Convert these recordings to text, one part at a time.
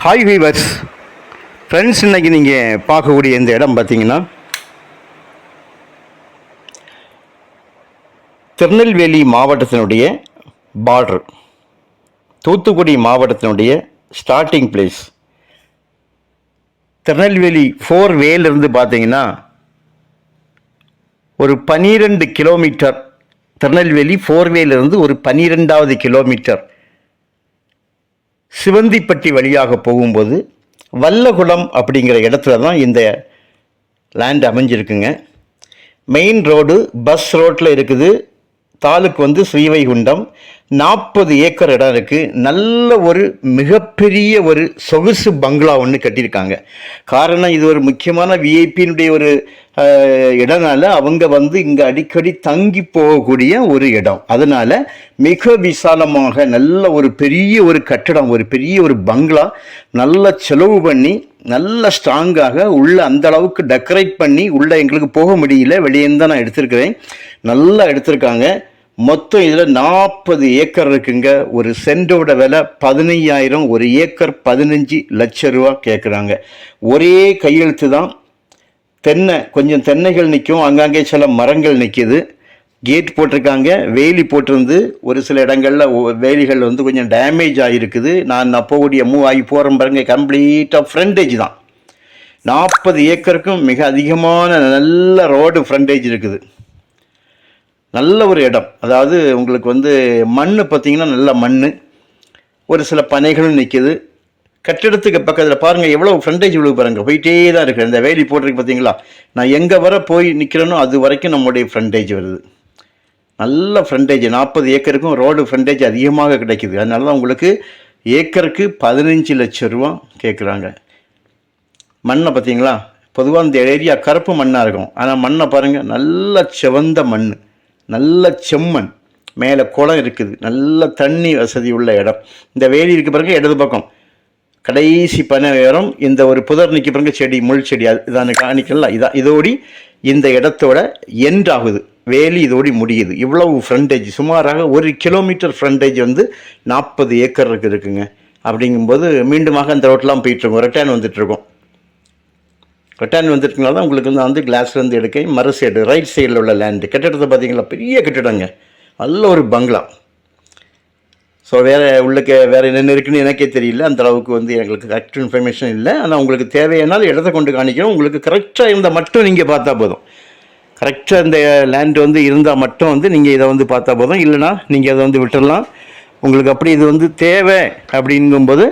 Hi viewers friends இன்றைக்கி நீங்கள் பார்க்கக்கூடிய இந்த இடம் பார்த்தீங்கன்னா திருநெல்வேலி மாவட்டத்தினுடைய பார்டர் தூத்துக்குடி மாவட்டத்தினுடைய ஸ்டார்டிங் பிளேஸ் திருநெல்வேலி ஃபோர் வேலிருந்து பார்த்தீங்கன்னா ஒரு பனிரெண்டு கிலோமீட்டர் திருநெல்வேலி ஃபோர் வேலிருந்து ஒரு பனிரெண்டாவது கிலோமீட்டர் சிவந்திப்பட்டி வழியாக போகும்போது வல்லகுளம் அப்படிங்கிற இடத்துல தான் இந்த லேண்ட் அமைஞ்சிருக்குங்க. மெயின் ரோடு பஸ் ரோட்டில் இருக்குது. தாலுக்கு வந்து ஸ்ரீவைகுண்டம். நாற்பது ஏக்கர் இடம் இருக்குது நல்ல ஒரு மிகப்பெரிய ஒரு சொகுசு பங்களா ஒன்று கட்டியிருக்காங்க. காரணம் இது ஒரு முக்கியமான விஐபியினுடைய ஒரு அஹ், இடனால அவங்க வந்து இங்கே அடிக்கடி தங்கி போகக்கூடிய ஒரு இடம். அதனால் மிக விசாலமாக நல்ல ஒரு பெரிய ஒரு கட்டடம் ஒரு பெரிய ஒரு பங்களா நல்ல செலவு பண்ணி நல்ல ஸ்ட்ராங்காக உள்ளே அந்த அளவுக்கு டெக்கரேட் பண்ணி உள்ளே எங்களுக்கு போக முடியல. வெளியேருந்து தான் நான் எடுத்திருக்கிறேன். நல்லா எடுத்திருக்காங்க. மொத்தம் இதில் நாற்பது ஏக்கர் இருக்குங்க. ஒரு சென்டோட விலை பதினையாயிரம் ஒரு ஏக்கர் பதினஞ்சு லட்ச ரூபா கேட்குறாங்க ஒரே கையெழுத்து தான் தென்னை கொஞ்சம் தென்னைகள் நிற்கும் அங்கங்கே சில மரங்கள் நிற்கிது கேட் போட்டிருக்காங்க. வேலி போட்டிருந்து ஒரு சில இடங்களில் வேலிகள் வந்து கொஞ்சம் டேமேஜ் ஆகிருக்குது நான் நான் போகக்கூடிய மூவ் ஆகி போகிற பாருங்க. கம்ப்ளீட்டாக ஃப்ரண்டேஜ் தான். நாற்பது ஏக்கருக்கும் மிக அதிகமான நல்ல ரோடு ஃப்ரண்டேஜ் இருக்குது. நல்ல ஒரு இடம். அதாவது உங்களுக்கு வந்து மண் பார்த்திங்கன்னா நல்ல மண் ஒரு சில பனைகளும் நிற்கிது கட்டிடத்துக்கு பக்கத்தில் பாருங்கள் எவ்வளோ ஃப்ரண்டேஜ் விழுகு பாருங்க. போயிட்டே தான் இருக்குது இந்த வேலி போட்டிருக்கு பார்த்தீங்களா? நான் எங்கே வர போய் நிற்கிறேனோ அது வரைக்கும் நம்முடைய ஃப்ரண்டேஜ் வருது. நல்ல ஃப்ரண்டேஜ் நாற்பது ஏக்கருக்கும் ரோடு ஃப்ரண்டேஜ் அதிகமாக கிடைக்குது. அதனால தான் உங்களுக்கு ஏக்கருக்கு பதினஞ்சு லட்சம் ரூபா கேட்குறாங்க மண்ணை பார்த்தீங்களா? பொதுவாக இந்த ஏரியா கருப்பு மண்ணாக இருக்கும். ஆனால் மண்ணை பாருங்கள் நல்ல செவந்த மண் நல்ல செம்மண். மேலே குளம் இருக்குது. நல்ல தண்ணி வசதி உள்ள இடம். இந்த வேலி இருக்கு பிறகு இடது பக்கம். கடைசி பனை உயரம் இந்த ஒரு புதர் நிற்க பிறகு செடி முள் செடி அது இதான் காணிக்கல இதான் இதோடி இந்த இடத்தோட எண்ட் ஆகுது. வேலி இதோடி முடியுது. இவ்வளவு ஃப்ரண்டேஜ் சுமாராக ஒரு கிலோமீட்டர் ஃப்ரண்டேஜ் வந்து நாற்பது ஏக்கருக்கு இருக்குங்க. அப்படிங்கும்போது மீண்டுமாக அந்த ரோட்லாம் போயிட்டுருக்கோம் ரிட்டர்ன் வந்துட்டுருக்கோம் ரிட்டர்ன் வந்துருக்கனால தான் உங்களுக்கு வந்து வந்து கிளாஸ்லேருந்து எடுக்க மறு சைடு ரைட் சைடில் உள்ள லேண்டு கட்டிடத்தை பார்த்தீங்களா? பெரிய கட்டிடங்க. நல்ல ஒரு பங்களா ஸோ வேறு உள்ளுக்கு வேறு என்னென்ன இருக்குன்னு எனக்கே தெரியல. அந்த அளவுக்கு வந்து எங்களுக்கு கரெக்ட் இன்ஃபர்மேஷன் இல்லை. ஆனால் உங்களுக்கு தேவையானால் இடத்த கொண்டு காணிக்கிறோம். உங்களுக்கு கரெக்டாக இருந்தால் மட்டும் நீங்கள் பார்த்தா போதும். கரெக்டாக இந்த லேண்ட் வந்து இருந்தால் மட்டும் வந்து நீங்கள் இதை வந்து பார்த்தா போதும். இல்லைனா நீங்கள் அதை வந்து விட்டுடலாம். உங்களுக்கு அப்படி இது வந்து தேவை அப்படிங்கும்போது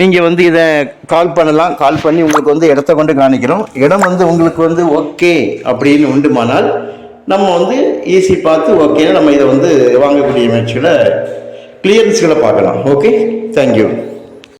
நீங்கள் வந்து இதை கால் பண்ணலாம். கால் பண்ணி உங்களுக்கு வந்து இடத்த கொண்டு காணிக்கிறோம். இடம் வந்து உங்களுக்கு வந்து ஓகே அப்படின்னு உண்டுமானால் நம்ம வந்து ஈஸி பார்த்து ஓகேன்னு நம்ம இதை வந்து வாங்கக்கூடிய முயற்சிகளை கிளியரன்ஸ்களை பார்க்கலாம். Okay thank you